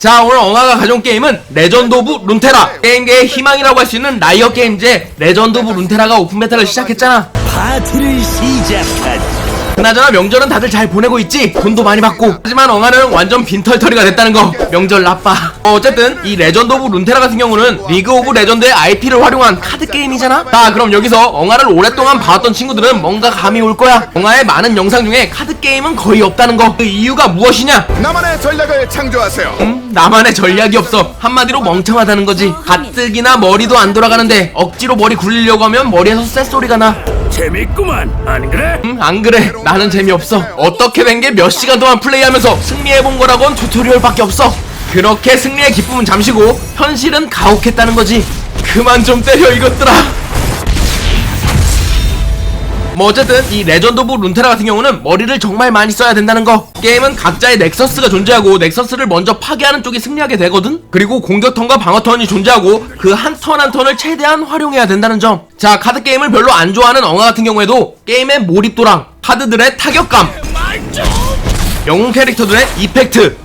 자 오늘 엉아가 가져온 게임은 레전드 오브 룬테라 게임계의 희망이라고 할 수 있는 라이어 게임즈의 레전드 오브 룬테라가 오픈 베타를 시작했잖아 파티를 시작하자. 그나저나 명절은 다들 잘 보내고 있지 돈도 많이 받고 하지만 엉아는 완전 빈털터리가 됐다는 거 명절 나빠 어, 어쨌든 이 레전드 오브 룬테라 같은 경우는 리그 오브 레전드의 IP를 활용한 카드 게임이잖아 자 그럼 여기서 엉아를 오랫동안 봐왔던 친구들은 뭔가 감이 올 거야 엉아의 많은 영상 중에 카드 게임은 거의 없다는 거 그 이유가 무엇이냐 나만의 전략을 창조하세요. 음, 나만의 전략이 없어. 한마디로 멍청하다는 거지. 가뜩이나 머리도 안 돌아가는데 억지로 머리 굴리려고 하면 머리에서 쇳소리가 나. 재밌구만. 안 그래? 음, 안 그래. 나는 재미없어. 어떻게 된 게 몇 시간 동안 플레이하면서 승리해본 거라곤 튜토리얼밖에 없어. 그렇게 승리의 기쁨은 잠시고 현실은 가혹했다는 거지. 그만 좀 때려 이것들아. 뭐 어쨌든 이 레전드 오브 룬테라 같은 경우는 머리를 정말 많이 써야 된다는 거. 게임은 각자의 넥서스가 존재하고 넥서스를 먼저 파괴하는 쪽이 승리하게 되거든. 그리고 공격턴과 방어턴이 존재하고 그 한 턴한 턴을 최대한 활용해야 된다는 점자 카드 게임을 별로 안 좋아하는 엉아 같은 경우에도 게임의 몰입도랑 카드들의 타격감 영웅 캐릭터들의 이펙트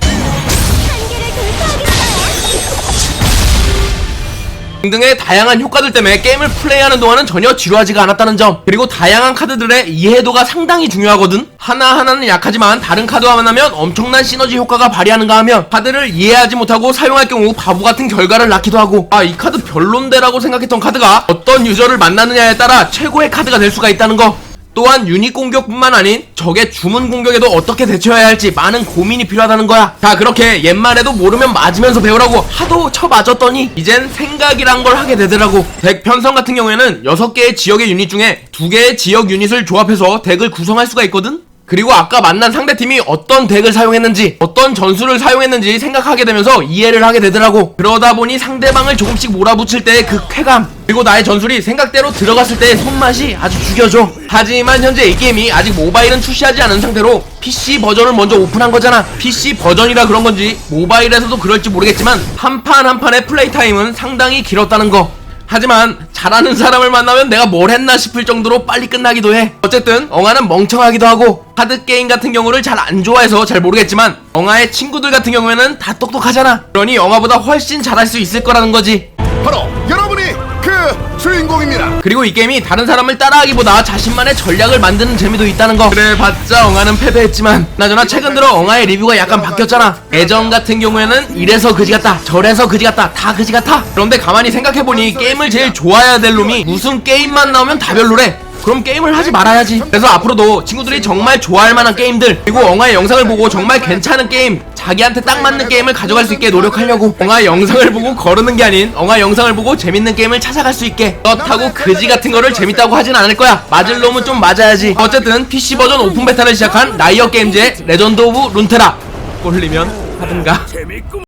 등등의 다양한 효과들 때문에 게임을 플레이하는 동안은 전혀 지루하지가 않았다는 점. 그리고 다양한 카드들의 이해도가 상당히 중요하거든. 하나하나는 약하지만 다른 카드와 만나면 엄청난 시너지 효과가 발휘하는가 하면 카드를 이해하지 못하고 사용할 경우 바보 같은 결과를 낳기도 하고. 아 이 카드 별론데 라고 생각했던 카드가 어떤 유저를 만나느냐에 따라 최고의 카드가 될 수가 있다는 거 또한 유닛 공격뿐만 아닌 적의 주문 공격에도 어떻게 대처해야 할지 많은 고민이 필요하다는 거야. 자, 그렇게 옛말에도 모르면 맞으면서 배우라고 하도 쳐맞았더니 이젠 생각이란 걸 하게 되더라고. 덱 편성 같은 경우에는 6개의 지역의 유닛 중에 2개의 지역 유닛을 조합해서 덱을 구성할 수가 있거든? 그리고 아까 만난 상대팀이 어떤 덱을 사용했는지 어떤 전술을 사용했는지 생각하게 되면서 이해를 하게 되더라고. 그러다 보니 상대방을 조금씩 몰아붙일 때의 그 쾌감 그리고 나의 전술이 생각대로 들어갔을 때의 손맛이 아주 죽여줘. 하지만 현재 이 게임이 아직 모바일은 출시하지 않은 상태로 PC 버전을 먼저 오픈한 거잖아. PC 버전이라 그런 건지 모바일에서도 그럴지 모르겠지만 한 판 한 판의 플레이 타임은 상당히 길었다는 거 하지만 잘하는 사람을 만나면 내가 뭘 했나 싶을 정도로 빨리 끝나기도 해. 어쨌든 엉아는 멍청하기도 하고 카드 게임 같은 경우를 잘 안 좋아해서 잘 모르겠지만 엉아의 친구들 같은 경우에는 다 똑똑하잖아. 그러니 엉아보다 훨씬 잘할 수 있을 거라는 거지. 그 주인공입니다. 그리고 이 게임이 다른 사람을 따라하기보다 자신만의 전략을 만드는 재미도 있다는 거. 그래 봤자 엉아는 패배했지만 나저나 최근 들어 엉아의 리뷰가 약간 바뀌었잖아. 예전 같은 경우에는 이래서 그지 같다, 저래서 그지 같다, 다 그지 같아. 그런데 가만히 생각해보니 게임을 제일 좋아해야 될 놈이 무슨 게임만 나오면 다 별로래. 그럼 게임을 하지 말아야지. 그래서 앞으로도 친구들이 정말 좋아할 만한 게임들 그리고 엉아의 영상을 보고 정말 괜찮은 게임 자기한테 딱 맞는 게임을 가져갈 수 있게 노력하려고 엉아 영상을 보고 거르는 게 아닌 엉아 영상을 보고 재밌는 게임을 찾아갈 수 있게 그렇다고 그지 같은 거를 재밌다고 하진 않을 거야. 맞을 놈은 좀 맞아야지. 어쨌든 PC 버전 오픈 베타를 시작한 라이어 게임즈의 레전드 오브 룬테라. 꼴리면 하든가.